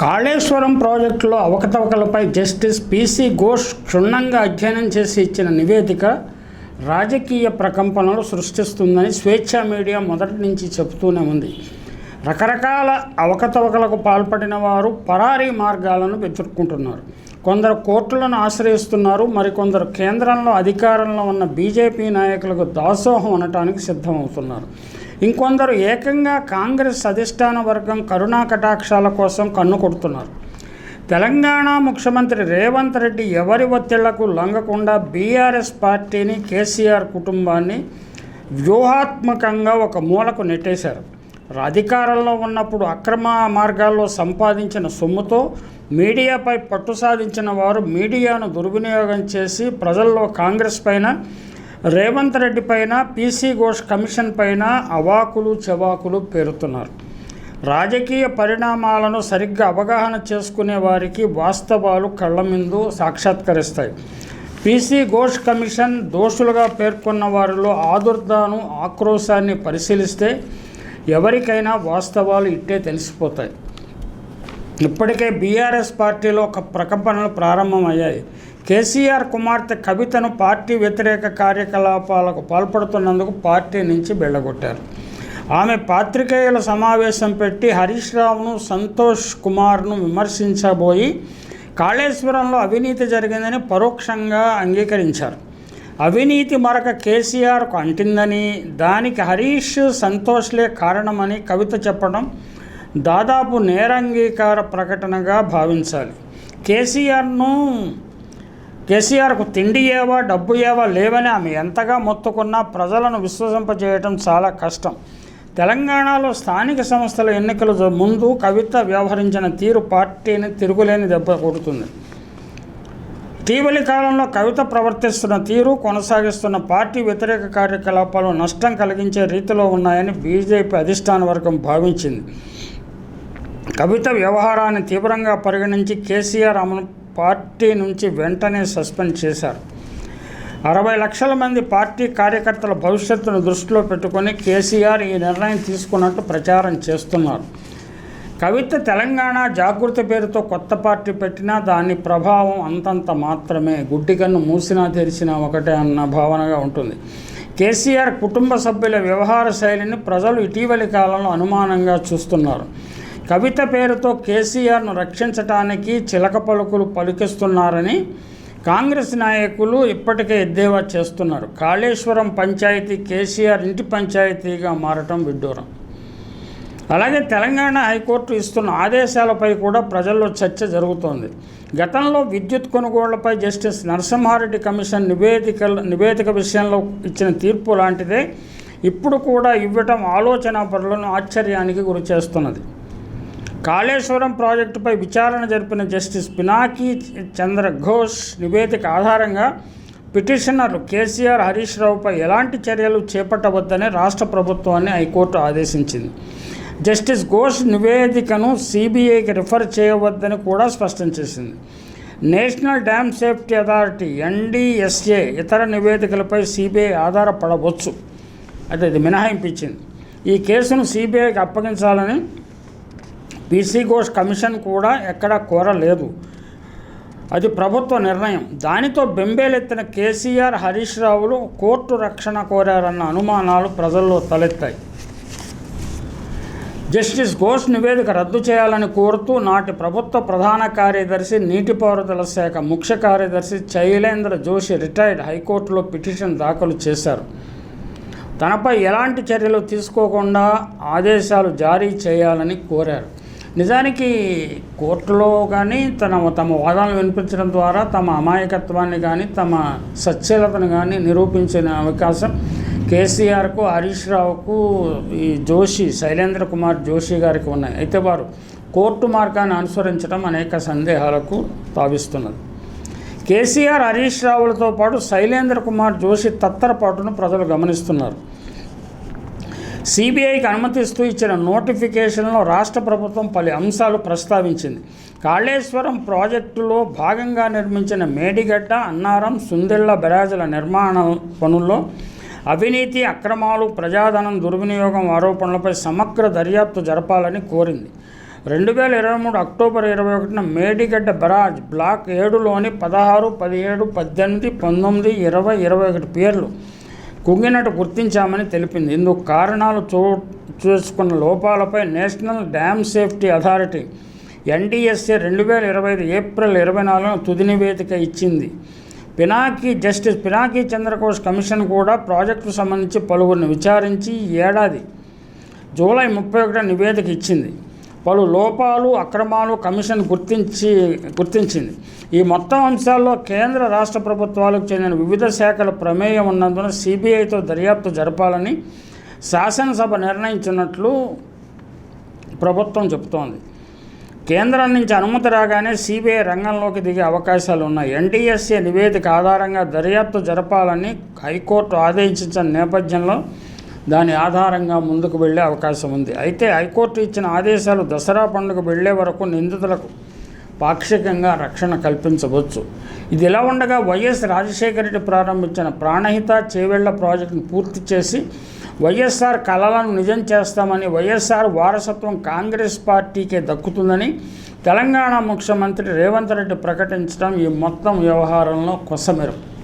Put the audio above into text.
కాళేశ్వరం ప్రాజెక్టులో అవకతవకలపై justice PC Ghosh క్షుణ్ణంగా అధ్యయనం చేసి ఇచ్చిన నివేదిక రాజకీయ ప్రకంపనలు సృష్టిస్తుందని స్వేచ్ఛ మీడియా మొదటి నుంచి చెబుతూనే ఉంది. రకరకాల అవకతవకలకు పాల్పడిన వారు పరారీ మార్గాలను వెతుక్కుంటున్నారు. కొందరు కోర్టులను ఆశ్రయిస్తున్నారు మరికొందరు కేంద్రంలో అధికారంలో ఉన్న బీజేపీ నాయకులకు దాసోహం అనటానికి సిద్ధమవుతున్నారు. ఇంకొందరు ఏకంగా కాంగ్రెస్ అధిష్టాన వర్గం కరుణా కటాక్షాల కోసం కన్ను కొడుతున్నారు. తెలంగాణ ముఖ్యమంత్రి రేవంత్ రెడ్డి ఎవరి ఒత్తిళ్ళకు లొంగకుండా బీఆర్ఎస్ పార్టీని కేసీఆర్ కుటుంబాన్ని వ్యూహాత్మకంగా ఒక మూలకు నెట్టేశారు. అధికారంలో ఉన్నప్పుడు అక్రమ మార్గాల్లో సంపాదించిన సొమ్ముతో మీడియాపై పట్టు సాధించిన వారు మీడియాను దుర్వినియోగం చేసి ప్రజల్లో కాంగ్రెస్ పైన రేవంత్ రెడ్డి పైన పీసీ ఘోష్ కమిషన్ పైన అవాకులు చెవాకులు పేరుతున్నారు. రాజకీయ పరిణామాలను సరిగ్గా అవగాహన చేసుకునే వారికి వాస్తవాలు కళ్ళ ముందు సాక్షాత్కరిస్తాయి. పీసీ ఘోష్ కమిషన్ దోషులుగా పేర్కొన్న వారిలో ఆదుర్దాను ఆక్రోశాన్ని పరిశీలిస్తే ఎవరికైనా వాస్తవాలు ఇట్టే తెలిసిపోతాయి. ఇప్పటికే బీఆర్ఎస్ పార్టీలో ఒక ప్రకంపనలు ప్రారంభమయ్యాయి. కేసీఆర్ కుమార్తె కవితను పార్టీ వ్యతిరేక కార్యకలాపాలకు పాల్పడుతున్నందుకు పార్టీ నుంచి వెళ్ళగొట్టారు. ఆమె పాత్రికేయుల సమావేశం పెట్టి హరీష్ రావును సంతోష్ కుమార్ను విమర్శించబోయి కాళేశ్వరంలో అవినీతి జరిగిందని పరోక్షంగా అంగీకరించారు. అవినీతి మరక కేసీఆర్కు అంటిందని దానికి హరీష్ సంతోష్లే కారణమని కవిత చెప్పడం దాదాపు నేరంగీకార ప్రకటనగా భావించాలి. కేసీఆర్ను కేసీఆర్కు తిండి ఏవా డబ్బు ఏవా లేవని ఆమె ఎంతగా మొత్తుకున్నా ప్రజలను విశ్వసింపజేయటం చాలా కష్టం. తెలంగాణలో స్థానిక సంస్థల ఎన్నికల ముందు కవిత వ్యవహరించిన తీరు పార్టీని తిరుగులేని దెబ్బ కొడుతుంది. ఇటీవలి కాలంలో కవిత ప్రవర్తిస్తున్న తీరు కొనసాగిస్తున్న పార్టీ వ్యతిరేక కార్యకలాపాలు నష్టం కలిగించే రీతిలో ఉన్నాయని బీజేపీ అధిష్టాన వర్గం భావించింది. కవిత వ్యవహారాన్ని తీవ్రంగా పరిగణించి కేసీఆర్ అమలు పార్టీ నుంచి వెంటనే సస్పెండ్ చేశారు. అరవై లక్షల మంది పార్టీ కార్యకర్తల భవిష్యత్తును దృష్టిలో పెట్టుకొని కేసీఆర్ ఈ నిర్ణయం తీసుకున్నట్టు ప్రచారం చేస్తున్నారు. కవిత తెలంగాణ జాగృతి పేరుతో కొత్త పార్టీ పెట్టినా దాని ప్రభావం అంతంత మాత్రమే. గుడ్డికన్ను మూసినా తెరిచినా ఒకటే అన్న భావనగా ఉంటుంది. కేసీఆర్ కుటుంబ సభ్యుల వ్యవహార శైలిని ప్రజలు ఇటీవలి కాలంలో అనుమానంగా చూస్తున్నారు. కవిత పేరుతో కేసీఆర్ను రక్షించటానికి చిలక పలుకులు పలికిస్తున్నారని కాంగ్రెస్ నాయకులు ఇప్పటికే ఎద్దేవా చేస్తున్నారు. కాళేశ్వరం పంచాయతీ కేసీఆర్ ఇంటి పంచాయతీగా మారటం విడ్డూరం. అలాగే తెలంగాణ హైకోర్టు ఇస్తున్న ఆదేశాలపై కూడా ప్రజల్లో చర్చ జరుగుతోంది. గతంలో విద్యుత్ కొనుగోళ్ళపై జస్టిస్ నరసింహారెడ్డి కమిషన్ నివేదిక నివేదిక విషయంలో ఇచ్చిన తీర్పు లాంటిదే ఇప్పుడు కూడా ఇవ్వటం ఆలోచన పరులను ఆశ్చర్యానికి గురి చేస్తున్నది కాళేశ్వరం ప్రాజెక్టుపై విచారణ జరిపిన జస్టిస్ పినాకీ చంద్ర ఘోష్ నివేదిక ఆధారంగా పిటిషనర్ కేసీఆర్ హరీష్ రావుపై ఎలాంటి చర్యలు చేపట్టవద్దని రాష్ట్ర ప్రభుత్వాన్ని హైకోర్టు ఆదేశించింది. జస్టిస్ ఘోష్ నివేదికను సిబిఐకి రిఫర్ చేయవద్దని కూడా స్పష్టం చేసింది. National dam safety authority NDSA ఇతర నివేదికలపై సిబిఐ ఆధారపడవచ్చు. అయితే ఇది మినహాయింపు ఇచ్చింది. ఈ కేసును సిబిఐకి అప్పగించాలని పీసీ ఘోష్ కమిషన్ కూడా ఎక్కడా కోరలేదు. అది ప్రభుత్వ నిర్ణయం. దానితో బెంబేలెత్తిన కేసీఆర్ హరీష్ రావులు కోర్టు రక్షణ కోరారన్న అనుమానాలు ప్రజల్లో తలెత్తాయి. జస్టిస్ ఘోష్ నివేదిక రద్దు చేయాలని కోరుతూ నాటి ప్రభుత్వ ప్రధాన కార్యదర్శి నీటిపారుదల శాఖ ముఖ్య కార్యదర్శి శైలేంద్ర జోషి రిటైర్డ్ హైకోర్టులో పిటిషన్ దాఖలు చేశారు. తనపై ఎలాంటి చర్యలు తీసుకోకుండా ఆదేశాలు జారీ చేయాలని కోరారు. నిజానికి కోర్టులో కానీ తన తమ వాదనలు వినిపించడం ద్వారా తమ అమాయకత్వాన్ని కానీ తమ సచ్ఛీలతను కానీ నిరూపించిన అవకాశం కేసీఆర్కు హరీష్ రావుకు ఈ జోషి శైలేంద్ర కుమార్ జోషి గారికి ఉన్నాయి. అయితే వారు కోర్టు మార్గాన్ని అనుసరించడం అనేక సందేహాలకు తావిస్తున్నది. కేసీఆర్ హరీష్ రావులతో పాటు శైలేంద్ర కుమార్ జోషి తత్తరపాటును ప్రజలు గమనిస్తున్నారు. సిబిఐకి అనుమతిస్తూ ఇచ్చిన నోటిఫికేషన్లో రాష్ట్ర ప్రభుత్వం పలు అంశాలు ప్రస్తావించింది. కాళేశ్వరం ప్రాజెక్టులో భాగంగా నిర్మించిన మేడిగడ్డ అన్నారం సుందెళ్ళ బెరాజుల నిర్మాణ పనుల్లో అవినీతి అక్రమాలు ప్రజాధనం దుర్వినియోగం ఆరోపణలపై సమగ్ర దర్యాప్తు జరపాలని కోరింది. రెండు వేల ఇరవై మూడు అక్టోబర్ ఇరవై ఒకటిన మేడిగడ్డ బరాజ్ బ్లాక్ ఏడులోని పదహారు పదిహేడు పద్దెనిమిది పంతొమ్మిది ఇరవై ఇరవై ఒకటి పేర్లు కుంగినట్టు గుర్తించామని తెలిపింది. ఇందుకు కారణాలు చో చేసుకున్న లోపాలపై national dam safety authority NDSA రెండు వేల ఇరవై ఐదు ఏప్రిల్ ఇరవై నాలుగున తుది నివేదిక ఇచ్చింది. పినాకీ జస్టిస్ పినాకీ చంద్రకోష్ కమిషన్ కూడా ప్రాజెక్టుకు సంబంధించి పలువురిని విచారించి ఈ ఏడాది జూలై ముప్పై ఒకటిన నివేదిక ఇచ్చింది. పలు లోపాలు అక్రమాలు కమిషన్ గుర్తించి గుర్తించింది. ఈ మొత్తం అంశాల్లో కేంద్ర రాష్ట్ర ప్రభుత్వాలకు చెందిన వివిధ శాఖల ప్రమేయం ఉన్నందున సిబిఐతో దర్యాప్తు జరపాలని శాసనసభ నిర్ణయించినట్లు ప్రభుత్వం చెబుతోంది. కేంద్రం నుంచి అనుమతి రాగానే సిబిఐ రంగంలోకి దిగే అవకాశాలు ఉన్నాయి. ఎన్టీఎస్ఏ నివేదిక ఆధారంగా దర్యాప్తు జరపాలని హైకోర్టు ఆదేశించిన నేపథ్యంలో దాని ఆధారంగా ముందుకు వెళ్ళే అవకాశం ఉంది. అయితే హైకోర్టు ఇచ్చిన ఆదేశాలు దసరా పండుగ వెళ్ళే వరకు నిందితులకు పాక్షికంగా రక్షణ కల్పించవచ్చు. ఇది ఇలా ఉండగా వైఎస్ రాజశేఖర రెడ్డి ప్రారంభించిన ప్రాణహిత చేవెళ్ళ ప్రాజెక్టును పూర్తి చేసి వైఎస్ఆర్ కళలను నిజం చేస్తామని వైఎస్ఆర్ వారసత్వం కాంగ్రెస్ పార్టీకే దక్కుతుందని తెలంగాణ ముఖ్యమంత్రి రేవంత్ రెడ్డి ప్రకటించడం ఈ మొత్తం వ్యవహారంలో కొసమెరుపు.